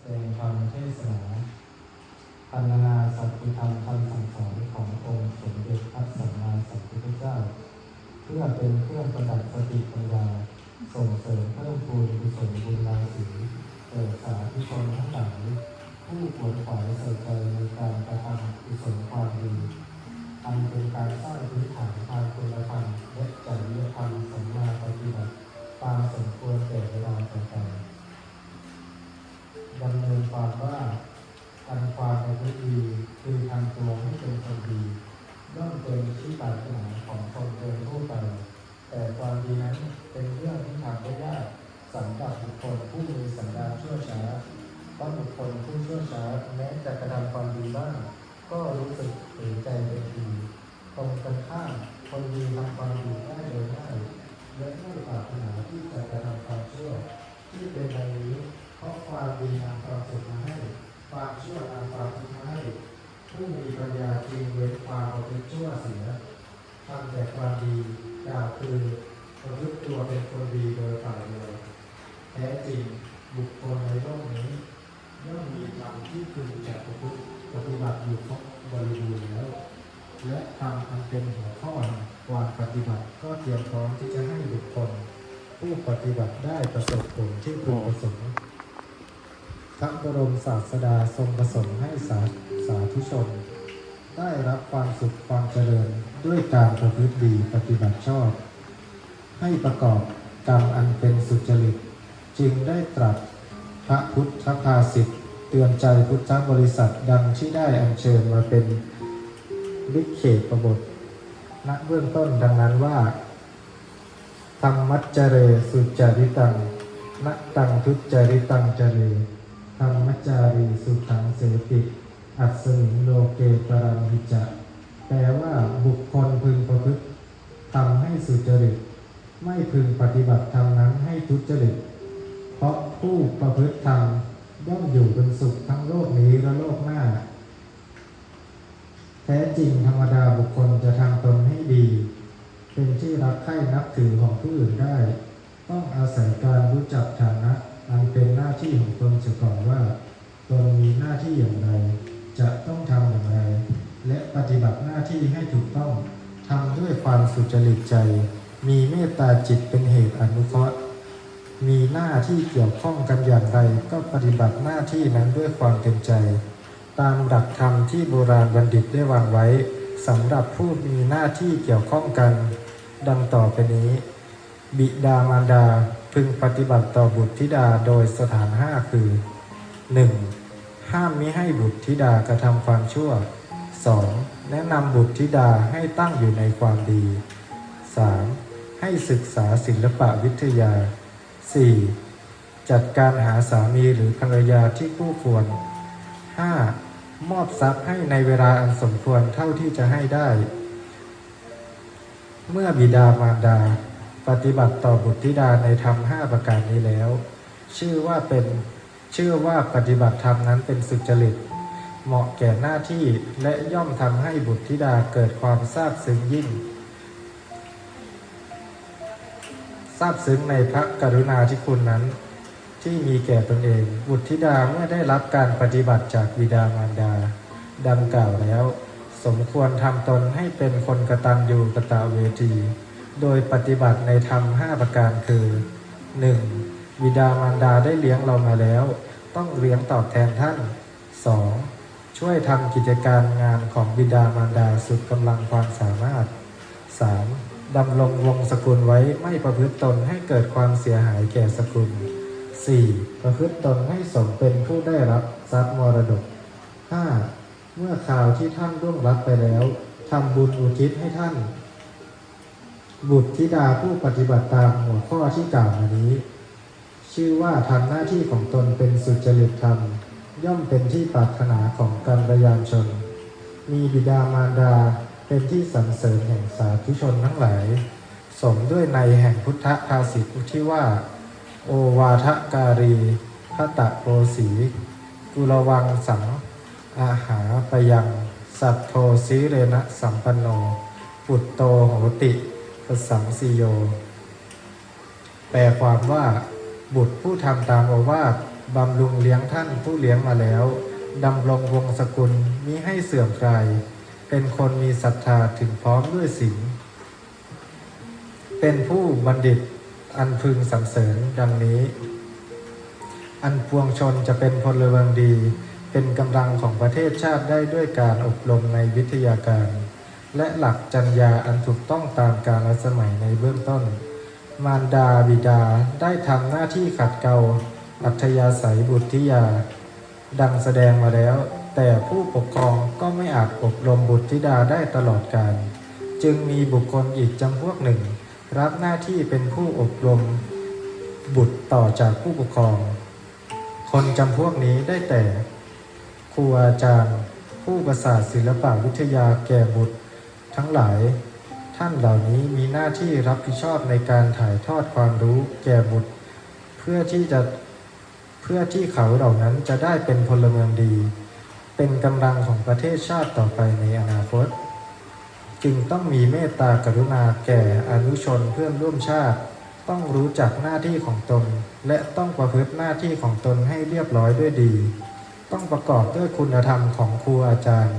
แสดงธรรมเทศนาพันนาสัจธรรมคำสั่งสอนขององค์สมเด็จพระสัมมาสัมพุทธเจ้า เพื่อเป็นเครื่องประดับสติปัญญาส่งเสริมเพิ่มพูนกุศลบุญราศีแก่สาธุชนทั้งหลายผู้ขวนขวายใส่ใจในการกระทำกุศลความดีอันเป็นการสร้างพื้นฐานทางคุณธรรมและจริยธรรมสัมมาปฏิบัติตามสมควรแก่เวลาต่อไป ดำเนินความว่า กล่าวคือประพฤติตัวเป็นคนดีโดยฝ่ายเดียวแท้จริงบุคคลในโลกนี้ย่อมมีธรรมที่พึงจะประพฤติปฏิบัติอยู่ครบบริบูรณ์แล้ว และธรรมอันเป็นหัวข้อแห่งความปฏิบัติก็เตรียมพร้อมที่จะให้บุคคล ผู้ปฏิบัติได้ประสบผลที่พึงประสงค์พระบรมศาสดาทรงประสงค์ให้สาสาธุชน ได้รับความสุขความเจริญด้วยการประพฤติดีปฏิบัติชอบ ให้ประกอบกรรมอันเป็นสุจริต จึงได้ตรัสพระพุทธภาษิตเตือนใจพุทธบริษัทดังที่ได้อัญเชิญมาเป็นวิเขตประบทณเบื้องต้นดังนั้นว่าธรรมัจเจเรสุจริตังนตังทุจริตังเจเรธรรมจารีสุขังเสติ อัศมิงโลเกปรังหิจะแปลว่าบุคคลพึงประพฤติทำให้สุจริต ไม่พึงปฏิบัติธรรมนั้นให้ทุจริต เพราะผู้ประพฤติธรรมย่อมอยู่เป็นสุขทั้งโลกนี้และโลกหน้า แท้จริงธรรมดาบุคคลจะทำตนให้ดี เป็นที่รักใคร่นับถือของผู้อื่นได้ ต้องอาศัยการรู้จักฐานะอันเป็นหน้าที่ของตนเสียก่อนว่า ตนมีหน้าที่อย่างไร จะต้องทำอย่างไร และปฏิบัติหน้าที่ให้ถูกต้องทำด้วยความสุจริตใจ มีเมตตาจิตเป็นเหตุอนุเคราะห์มีหน้าที่เกี่ยวข้องกันอย่างไร ก็ปฏิบัติหน้าที่นั้นด้วยความเต็มใจ ตามหลักธรรมที่โบราณบัณฑิตได้วางไว้สำหรับผู้มีหน้าที่เกี่ยวข้องกัน ดังต่อไปนี้ บิดามารดาพึงปฏิบัติต่อบุตรธิดาโดยสถานห้าคือ 1. ห้ามมิให้บุตรธิดากระทำความชั่ว 2. แนะนำบุตรธิดาให้ตั้งอยู่ในความดี 3. ให้ศึกษาศิลปะวิทยา 4. จัดการหาสามีหรือภรรยาที่คู่ควร 5. มอบทรัพย์ให้ในเวลาอันสมควรเท่าที่จะให้ได้ เมื่อบิดามารดา ปฏิบัติต่อบุตรธิดาในธรรมห้าประการนี้แล้ว ชื่อว่าเป็น ชื่อว่าปฏิบัติธรรมนั้นเป็นสุจริต เหมาะแก่หน้าที่และย่อมทำให้บุตรธิดาเกิดความซาบซึ้งยิ่งซาบซึ้งในพระกรุณาธิคุณนั้น ที่มีแก่ตนเอง บุตรธิดาเมื่อได้รับการปฏิบัติจากบิดามารดา ดังกล่าวแล้ว สมควรทำตนให้เป็นคนกระตัญญูกระตเวที โดยปฏิบัติในธรรมห้าประการคือ 1. บิดามารดาได้เลี้ยงเรามาแล้ว ต้องเลี้ยงตอบแทนท่าน 2. ช่วยทำกิจการงานของบิดามารดาสุดกำลังความสามารถ 3. ดำรงวงศกุลไว้ไม่ประพฤติตนให้เกิดความเสียหายแก่สกุล 4. ประพฤติตนให้สมเป็นผู้ได้รับทรัพย์มรดก 5. เมื่อข่าวที่ท่านร่วงรับไปแล้วทำบุญอุทิศให้ท่าน บุตรธิดาผู้ปฏิบัติตามหัวข้อที่กล่าวมานี้ ชื่อว่าทำหน้าที่ของตนเป็นสุจริตธรรม ย่อมเป็นที่ปรารถนาของกัลยาณชน มีบิดามารดาเป็นที่สรรเสริญแห่งสาธุชนทั้งหลาย สมด้วยในแห่งพุทธภาษิตที่ว่า โอวาทการีพระตะโปสี กุลวังสังอาหาปยังสัตโทสีเรนะสัมปันโน ปุตโตโหติ สังสิโย แปลความว่า บุตรผู้ทำตามโอวาทบำรุงเลี้ยงท่านผู้เลี้ยงมาแล้วดำรงวงศกุลมิให้เสื่อมคลายเป็นคนมีศรัทธาถึงพร้อมด้วยศีลเป็นผู้บัณฑิตอันพึงสรรเสริญดังนี้ อันปวงชนจะเป็นพลเมืองดี เป็นกำลังของประเทศชาติได้ด้วยการอบรมในวิทยาการ และหลักจรรยาอันถูกต้องตามกาลสมัยในเบื้องต้น มารดาบิดาได้ทำหน้าที่ขัดเกลาอัธยาศัยบุตรธิยา ดังแสดงมาแล้ว แต่ผู้ปกครองก็ไม่อาจอบรมบุตรธิดาได้ตลอดกาลจึงมีบุคคลอีกจำพวกหนึ่ง รับหน้าที่เป็นผู้อบรมบุตรต่อจากผู้ปกครอง คนจำพวกนี้ได้แต่ครูอาจารย์ ผู้ประสาทศิลปวิทยาแก่บุตรทั้งหลาย ท่านเหล่านี้มีหน้าที่รับผิดชอบในการถ่ายทอดความรู้แก่บุตร เพื่อที่จะเพื่อที่เขาเหล่านั้นจะได้เป็นพลเมืองดี เป็นกำลังของประเทศชาติต่อไปในอนาคต จึงต้องมีเมตตากรุณาแก่อนุชนเพื่อนร่วมชาติ ต้องรู้จักหน้าที่ของตน และต้องประพฤติหน้าที่ของตนให้เรียบร้อยด้วยดี ต้องประกอบด้วยคุณธรรมของครูอาจารย์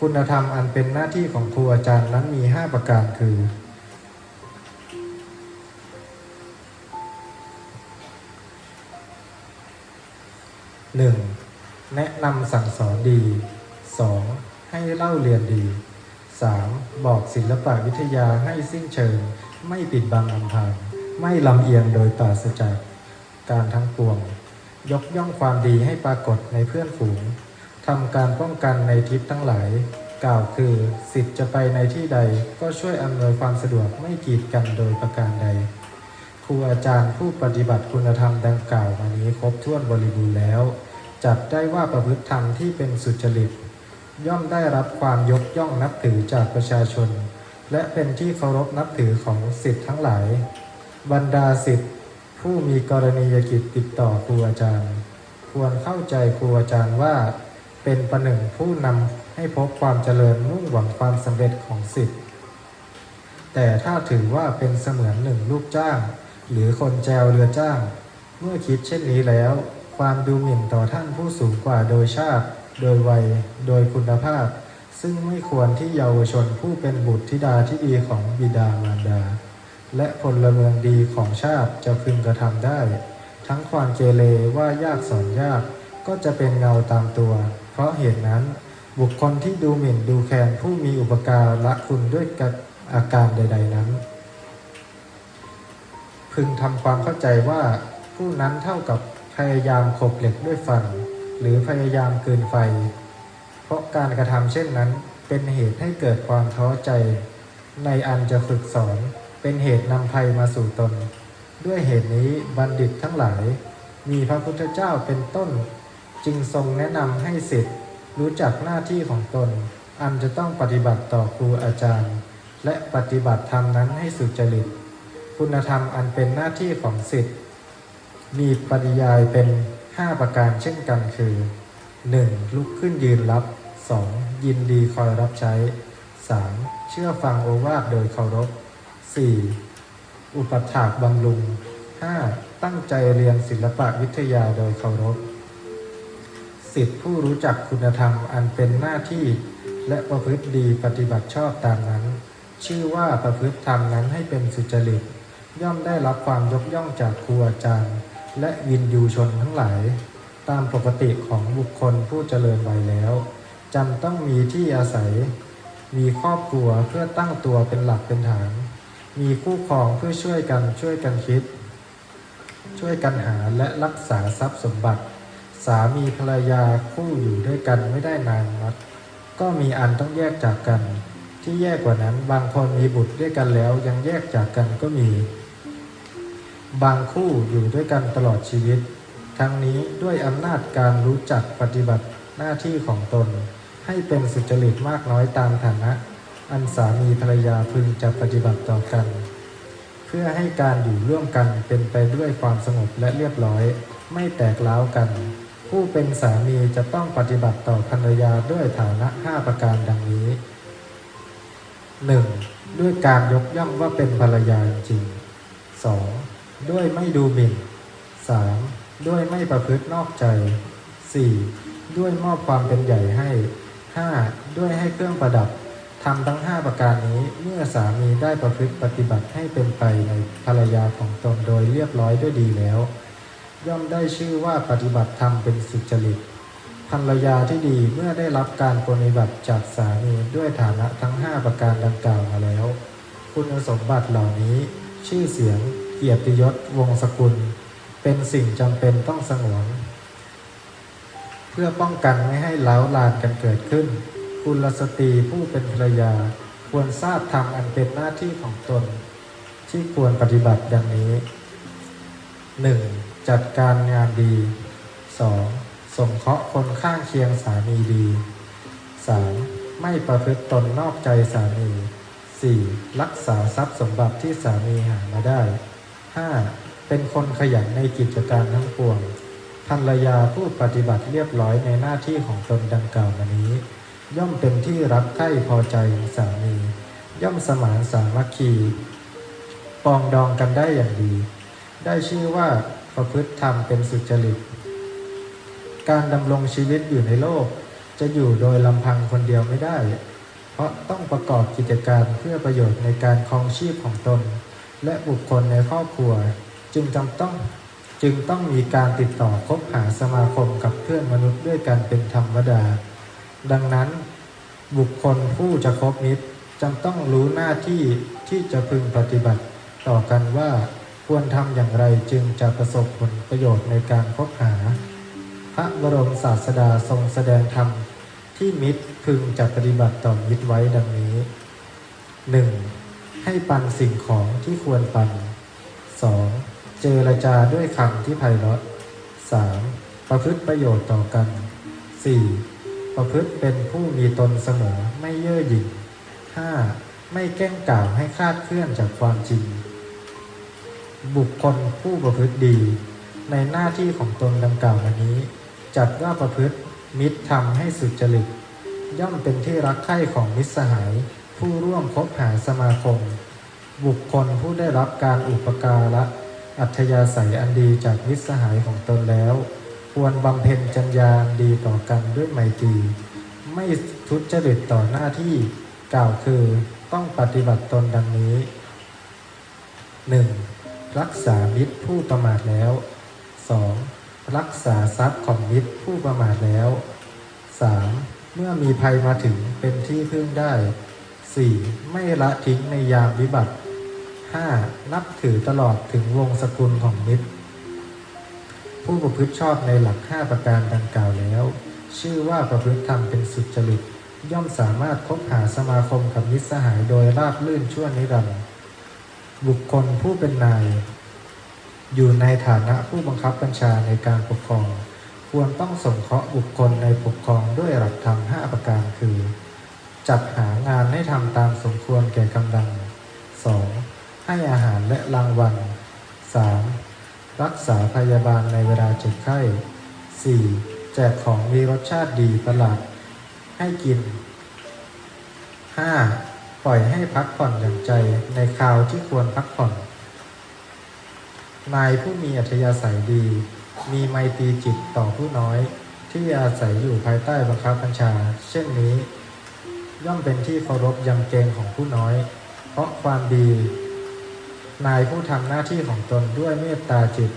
คุณธรรมอันเป็นหน้าที่ของครูอาจารย์นั้นมี 5 ประการคือ 1. แนะนำสั่งสอนดี 2. ให้เล่าเรียนดี 3. บอกศิลปะวิทยาให้สิ้นเชิง ไม่ปิดบังอำพรางไม่ลำเอียงโดยปราศจากการทั้งปวง ยกย่องความดีให้ปรากฏในเพื่อนฝูง ทำการป้องกันในทิศทั้งหลาย กล่าวคือสิทธิ์จะไปในที่ใดก็ช่วยอำนวยความสะดวกไม่กีดกันโดยประการใด ครูอาจารย์ผู้ปฏิบัติคุณธรรมดังกล่าวมานี้ครบถ้วนบริบูรณ์แล้ว จัดได้ว่าประพฤติธรรมที่เป็นสุจริต ย่อมได้รับความยกย่องนับถือจากประชาชน และเป็นที่เคารพนับถือของสิทธิ์ทั้งหลาย บรรดาสิทธิ์ผู้มีกรณียกิจติดต่อครูอาจารย์ ควรเข้าใจครูอาจารย์ว่า เป็นประหนึ่งผู้นำให้พบความเจริญมุ่งหวังความสำเร็จของสิทธิ์แต่ถ้าถือว่าเป็นเสมือนหนึ่งลูกจ้าง หรือคนแจวเรือจ้าง เมื่อคิดเช่นนี้แล้ว ความดูหมิ่นต่อท่านผู้สูงกว่าโดยชาติ โดยวัย โดยคุณภาพ ซึ่งไม่ควรที่เยาวชนผู้เป็นบุตรธิดาที่ดีของบิดามารดา และพลเมืองดีของชาติจะพึงกระทำได้ ทั้งความเกเรว่ายากสอนยากก็จะเป็นเงาตามตัว เพราะเหตุนั้นบุคคลที่ดูหมิ่นดูแคลนผู้มีอุปการละคุณด้วยกับอาการใด ๆนั้น พึงทำความเข้าใจว่าผู้นั้นเท่ากับพยายามขบเหล็กด้วยฟัน หรือพยายามเกินไฟ เพราะการกระทำเช่นนั้นเป็นเหตุให้เกิดความท้อใจ ในอันจะฝึกสอนเป็นเหตุนำภัยมาสู่ตน ด้วยเหตุนี้บัณฑิตทั้งหลาย มีพระพุทธเจ้าเป็นต้น จึงทรงแนะนำให้สิทธิ์รู้จักหน้าที่ของตน อันจะต้องปฏิบัติต่อครูอาจารย์ และปฏิบัติธรรมนั้นให้สุจริต คุณธรรมอันเป็นหน้าที่ของสิทธิ์มีปริยายเป็น 5 ประการเช่นกันคือ 1. ลุกขึ้นยืนรับ 2. ยินดีคอยรับใช้ 3. เชื่อฟังโอวาทโดยเคารพ 4. อุปถากบำรุง 5. ตั้งใจเรียนศิลปะวิทยาโดยเคารพ สิทธิผู้รู้จักคุณธรรมอันเป็นหน้าที่ และประพฤติดีปฏิบัติชอบตามนั้น ชื่อว่าประพฤติธรรมนั้นให้เป็นสุจริต ย่อมได้รับความยกย่องจากครูอาจารย์ และวินยูชนทั้งหลาย ตามปกติของบุคคลผู้เจริญวัยแล้วจำต้องมีที่อาศัย มีครอบครัวเพื่อตั้งตัวเป็นหลักเป็นฐาน มีคู่ครองเพื่อช่วยกันช่วยกันคิด ช่วยกันหาและรักษาทรัพย์สมบัติ สามีภรรยาคู่อยู่ด้วยกันไม่ได้นานนักก็มีอันต้องแยกจากกัน ที่แย่กว่านั้นบางคนมีบุตรด้วยกันแล้วยังแยกจากกันก็มี บางคู่อยู่ด้วยกันตลอดชีวิต ทั้งนี้ด้วยอำนาจการรู้จักปฏิบัติหน้าที่ของตน ให้เป็นสุจริตมากน้อยตามฐานะ อันสามีภรรยาพึงจะปฏิบัติต่อกัน เพื่อให้การอยู่ร่วมกันเป็นไปด้วยความสงบและเรียบร้อย ไม่แตกร้าวกัน ผู้เป็นสามีจะต้องปฏิบัติต่อภรรยาด้วยฐานะ5ประการดังนี้ 1. ด้วยการยกย่องว่าเป็นภรรยาจริง 2. ด้วยไม่ดูหมิ่น 3. ด้วยไม่ประพฤตินอกใจ 4. ด้วยมอบความเป็นใหญ่ให้ 5. ด้วยให้เครื่องประดับทำทั้ง 5 ประการนี้เมื่อสามีได้ประพฤติปฏิบัติให้เป็นไปในภรรยาของตนโดยเรียบร้อยด้วยดีแล้ว ย่อมได้ชื่อว่าปฏิบัติธรรมเป็นสุจริตภรรยาที่ดีเมื่อได้รับการปฏิบัติจากสามีด้วยฐานะทั้ง 5 ประการดังกล่าวมาแล้ว คุณสมบัติเหล่านี้ ชื่อเสียง เกียรติยศ วงศกุล เป็นสิ่งจำเป็นต้องสงวน เพื่อป้องกันไม่ให้เล้าลานกันเกิดขึ้น คุณลสตรีผู้เป็นภรรยา ควรทราบธรรมอันเป็นหน้าที่ของตน ที่ควรปฏิบัติดังนี้ 1. จัดการงานดี 2. สงเคราะห์คนข้างเคียงสามีดี 3. ไม่ประพฤติตนนอกใจสามี 4. รักษาทรัพย์สมบัติที่สามีหามาได้ 5. เป็นคนขยันในกิจการทั้งปวงภรรยาผู้ปฏิบัติเรียบร้อยในหน้าที่ของตนดังกล่าวมานี้ ย่อมเป็นที่รักใคร่พอใจของสามี ย่อมสมานสามัคคีปองดองกันได้อย่างดี ได้ชื่อว่า ประพฤติธรรมเป็นสุจริต การดำรงชีวิตอยู่ในโลก จะอยู่โดยลำพังคนเดียวไม่ได้ เพราะต้องประกอบกิจการเพื่อประโยชน์ในการครองชีพของตน และบุคคลในครอบครัว จึงจำต้องจึงต้องมีการติดต่อคบหาสมาคมกับเพื่อนมนุษย์ด้วยกันเป็นธรรมดา ดังนั้นบุคคลผู้จะคบมิตรจำต้องรู้หน้าที่ที่จะพึงปฏิบัติต่อกันว่า ควรทำอย่างไรจึงจะประสบผลประโยชน์ในการคบหา พระบรมศาสดาทรงแสดงธรรมที่มิตรพึงจะปฏิบัติต่อมิตรไว้ดังนี้ 1. ให้ปันสิ่งของที่ควรปัน 2. เจรจาด้วยคำที่ไพเราะ 3. ประพฤติประโยชน์ต่อกัน 4. ประพฤติเป็นผู้มีตนเสมอไม่เย่อหยิ่ง 5. ไม่แกล้งกล่าวให้คาดเคลื่อนจากความจริง บุคคลผู้ประพฤติดี ในหน้าที่ของตนดังกล่าวมานี้ จัดว่าประพฤติมิตรทำให้สุจริต ย่อมเป็นที่รักใคร่ของมิตรสหาย ผู้ร่วมคบหาสมาคม บุคคลผู้ได้รับการอุปการะอัธยาศัยอันดีจากมิตรสหายของตนแล้ว ควรบำเพ็ญจัญญาดีต่อกันด้วยไมตรีไม่ทุจริตต่อหน้าที่กล่าวคือต้องปฏิบัติตนดังนี้ 1. รักษามิตรผู้ประมาทแล้ว 2. รักษาทรัพย์ของมิตรผู้ประมาทแล้ว 3. เมื่อมีภัยมาถึงเป็นที่พึ่งได้ 4. ไม่ละทิ้งในยามวิบัติ 5. นับถือตลอดถึงวงสกุลของมิตร ผู้ประพฤติชอบในหลัก 5 ประการดังกล่าวแล้ว ชื่อว่าประพฤติธรรมเป็นสุจริต ย่อมสามารถคบหาสมาคมกับมิตรสหายโดยราบลื่นชั่วนิรันดร์ บุคคลผู้เป็นนาย อยู่ในฐานะผู้บังคับบัญชาในการปกครอง ควรต้องสงเคราะห์บุคคลในปกครองด้วยหลักธรรมห้าประการคือ จัดหางานให้ทำตามสมควรแก่กำลัง 2. ให้อาหารและรางวัล 3. รักษาพยาบาลในเวลาเจ็บไข้ 4. แจกของมีรสชาติดีประหลาดให้กิน 5. ปล่อยให้พักผ่อนอย่างใจในคราวที่ควรพักผ่อน นายผู้มีอัธยาศัยดี มีไมตรีจิตต่อผู้น้อย ที่อาศัยอยู่ภายใต้บังคับบัญชา เช่นนี้ ย่อมเป็นที่เคารพยำเกรงของผู้น้อย เพราะความดี นายผู้ทำหน้าที่ของตนด้วยเมตตาจิต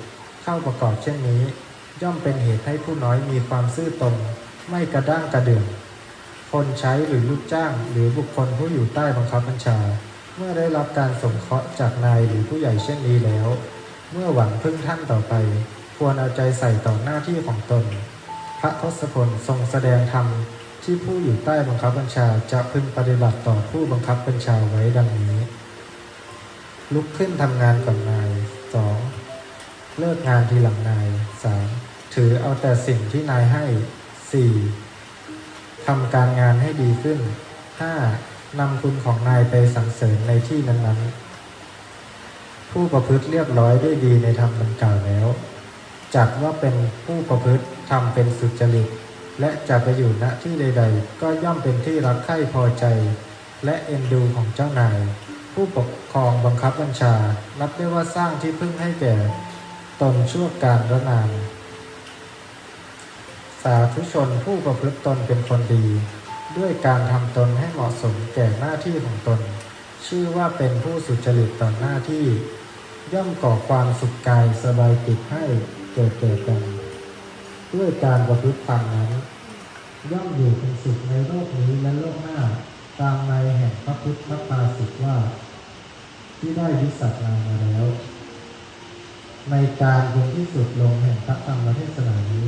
เข้าประกอบเช่นนี้ ย่อมเป็นเหตุให้ผู้น้อยมีความซื่อตรงไม่กระด้างกระเดื่อง คนใช้หรือลูกจ้าง หรือบุคคลผู้อยู่ใต้บังคับบัญชา เมื่อได้รับการสงเคราะห์จากนายหรือผู้ใหญ่เช่นนี้แล้ว เมื่อหวังพึ่งท่านต่อไป ควรเอาใจใส่ต่อหน้าที่ของตน พระทศพลทรงแสดงธรรมที่ผู้อยู่ใต้บังคับบัญชาจะพึงปฏิบัติต่อผู้บังคับบัญชาไว้ดังนี้ ลุกขึ้นทำงานก่อนนาย 2. เลิกงานทีหลังนาย 3. ถือเอาแต่สิ่งที่นายให้ 4. ทำการงานให้ดีขึ้น 5. นำคุณของนายไปสรรเสริญในที่นั้นๆ ผู้ประพฤติเรียบร้อยด้วยดีในธรรมดังกล่าวแล้ว จัดว่าเป็นผู้ประพฤติทำเป็นสุจริต และจะไปอยู่ณที่ใด ๆ ก็ย่อมเป็นที่รักใคร่พอใจ และเอ็นดูของเจ้านาย ผู้ปกครองบังคับบัญชา นับได้ว่าสร้างที่พึ่งให้แก่ ตนชั่วการระนาม สาธุชนผู้ประพฤติตนเป็นคนดี ด้วยการทำตนให้เหมาะสมแก่หน้าที่ของตน ชื่อว่าเป็นผู้สุจริตต่อหน้าที่ ย่อมก่อความสุขกายสบายจิตให้เกิดเกิดกันด้วยการประพฤติตามนั้น ย่อมอยู่เป็นสุขในโลกนี้และโลกหน้า ตามในแห่งพระพุทธพระภาสิตว่า ที่ได้วิสัชนามาแล้ว ในการบนที่สุดลงแห่งพระธรรมเทศนานี้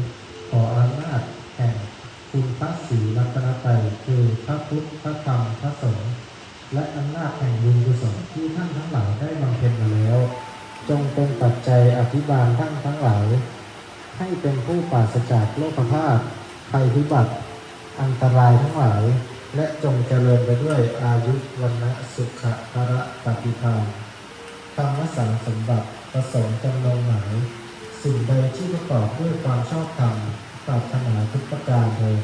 ขออำนาจแห่งคุณพระศรีรัตนตรัยคือพระพุทธพระธรรมพระสงฆ์และอำนาจแห่งบุญกุศลที่ท่านทั้งหลายได้บำเพ็ญมาแล้ว จงเป็นปัจจัยอภิบาลท่านทั้งหลาย ให้เป็นผู้ปราศจากโลกภาพภัยพิบัติ อันตรายทั้งหลาย และจงเจริญไปด้วยอายุวันนะสุขะภระปฏิภาณธรรมสังสมบัติประสงค์จำลงหมาย สิ่งใดที่ประกอบด้วยความชอบธรรมปรารถนาทุกประการเลย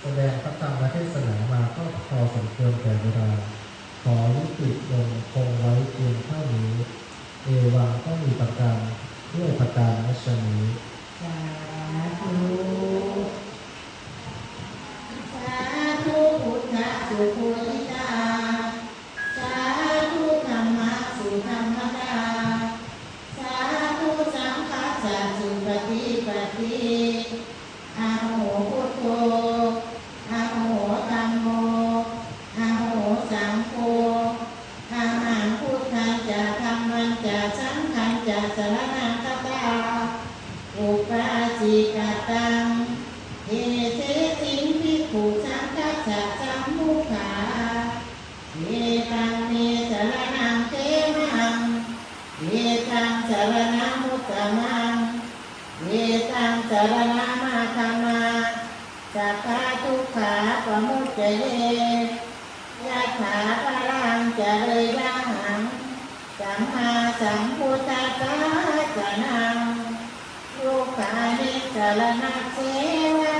แสดงพระธรรมเทศนามาก็พอสมควรแก่เวลา ขอยุติลงคงไว้เพียงเท่านี้ เอวังก็มีประการด้วยประการนัชนี้สาธุสาธุพุทธะสุพุทธิตา สาธุธรรมะสุธรรมดา สาธุสังฆัสสะสุปฏิปฏิอะโหพุทโธอะโหธัมโมอะโหสังโฆอะหังพุทธังจะธรรมังจะสังฆังจะสรณังคัตตา อุปาจิกตังเอเสติงพิกขุสังกัสสะสัมมุขาเอตังเมสรนังเทมังเอตังสรณังมุตตมังเอตังสรณามาคามาสัพพะทุกขาปะมุจเจเยยะถาปะรังจะ เลยละหังสัมมาสัมพุทธัสสะจะนังลูกขานิสรณะเสวะ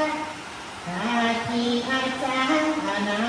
ทาทีอาจารย์อนา